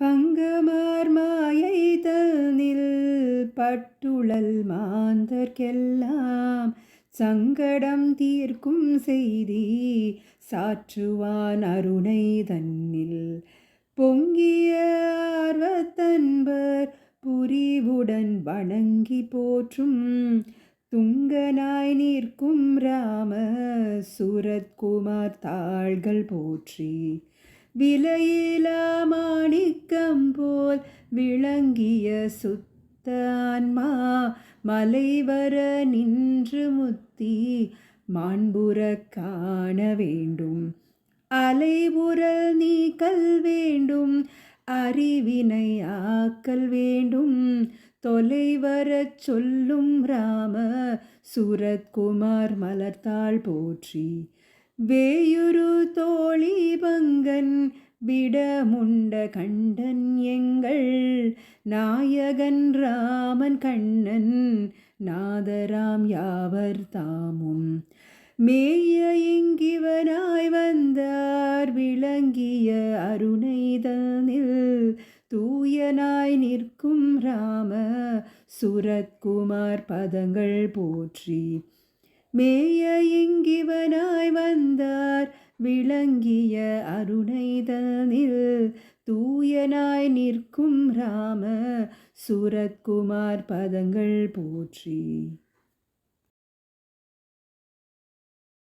பங்கமார் மாயை தனில் பட்டுழல் மாந்தர்க்கெல்லாம் சங்கடம் தீர்க்கும் செய்தி சாற்றுவான் அருணை தன்னில். பொங்கிய ஆர்வத்தன்பர் புரிவுடன் வணங்கி போற்றும் துங்கனாய் நிற்கும் ராம சுரத்குமார் தாள்கள் போற்றி விலையிலா மாணிக்கம் போல் விளங்கிய சுத்தான்மா மலைவர நின்று முத்தி மாண்புற காண வேண்டும். அலைபுறல் நீக்கல் வேண்டும் அறிவினை ஆக்கல் வேண்டும். தொலைவரச் சொல்லும் ராம சூரத்குமார் மலர்த்தாள் போற்றி. வேயுரு தோழி பங்கன் விடமுண்ட கண்டன் எங்கள். நாயகன் ராமன் கண்ணன் நாதராம் யாவர் தாமும். மேய இங்கிவனாய் வந்தார் விளங்கிய அருணைதனில். தூயனாய் நிற்கும் ராம சுரத்குமார் பதங்கள் போற்றி. மேய இங்கிவ விளங்கிய அருணைதனில் தூயனாய் நிற்கும் ராம சூரத்குமார் பதங்கள் போற்றி.